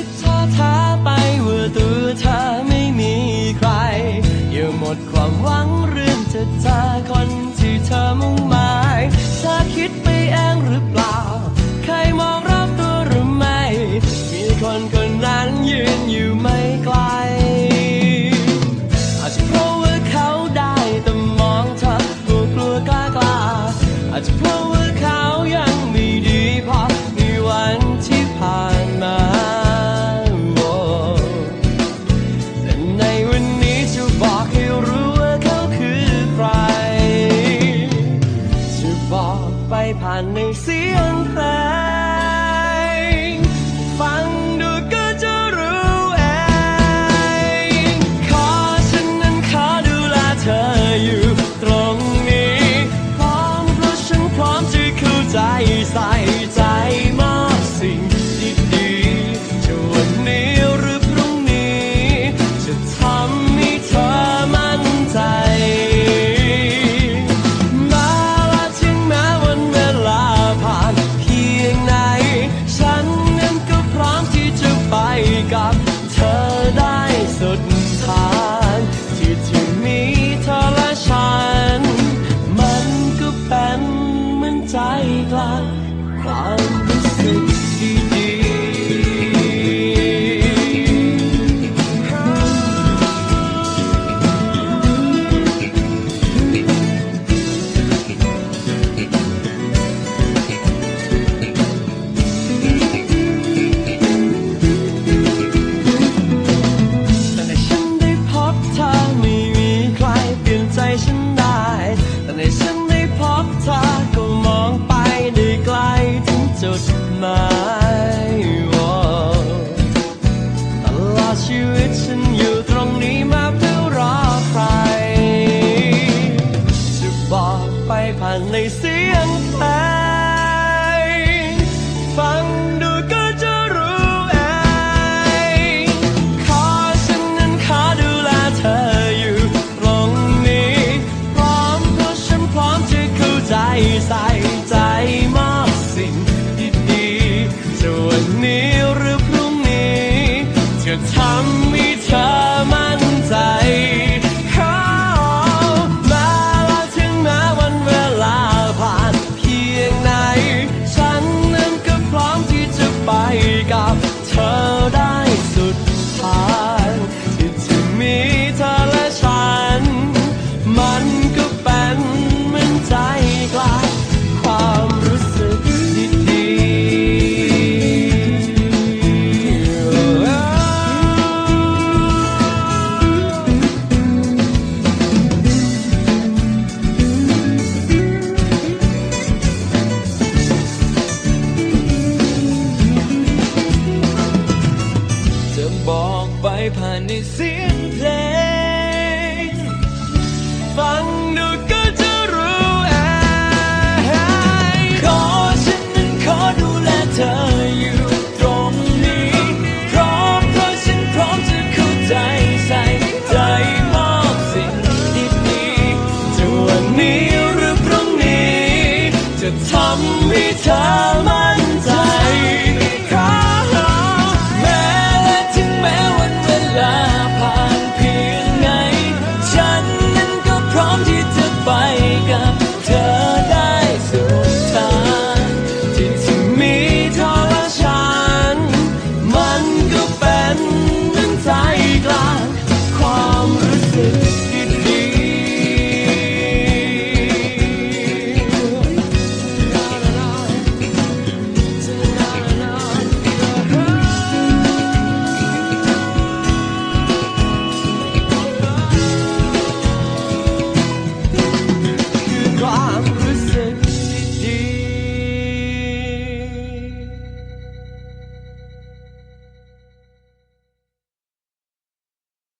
คิดท้อท้าไปว่าตัวเธอไม่มีใคร อย่าหมดความหวังเรื่องจะเจอคนที่เธอมุ่งหมายเธอคิด เสียงเพลงฟัง ชีวิตฉันอยู่ตรงนี้มาเพื่อรอใคร จะบอกไปผ่านในเสียงเพลงฟังดูก็จะรู้เองขอฉันนั้นขอดูแลเธออยู่ตรงนี้ พร้อมเพราะฉันพร้อมจะเข้าใจใส่ำใผ่านในเสียงเพลง ฟังดูก็จะรู้เองขอฉันนั้นขอดูแลเธออยู่ตรงนี้ พร้อมเพราะฉันพร้อมจะเข้าใจใส่ใจมอบสิ่งดีๆจะวันนี้หรือพรุ่งนี้ จะทำให้เธอมั่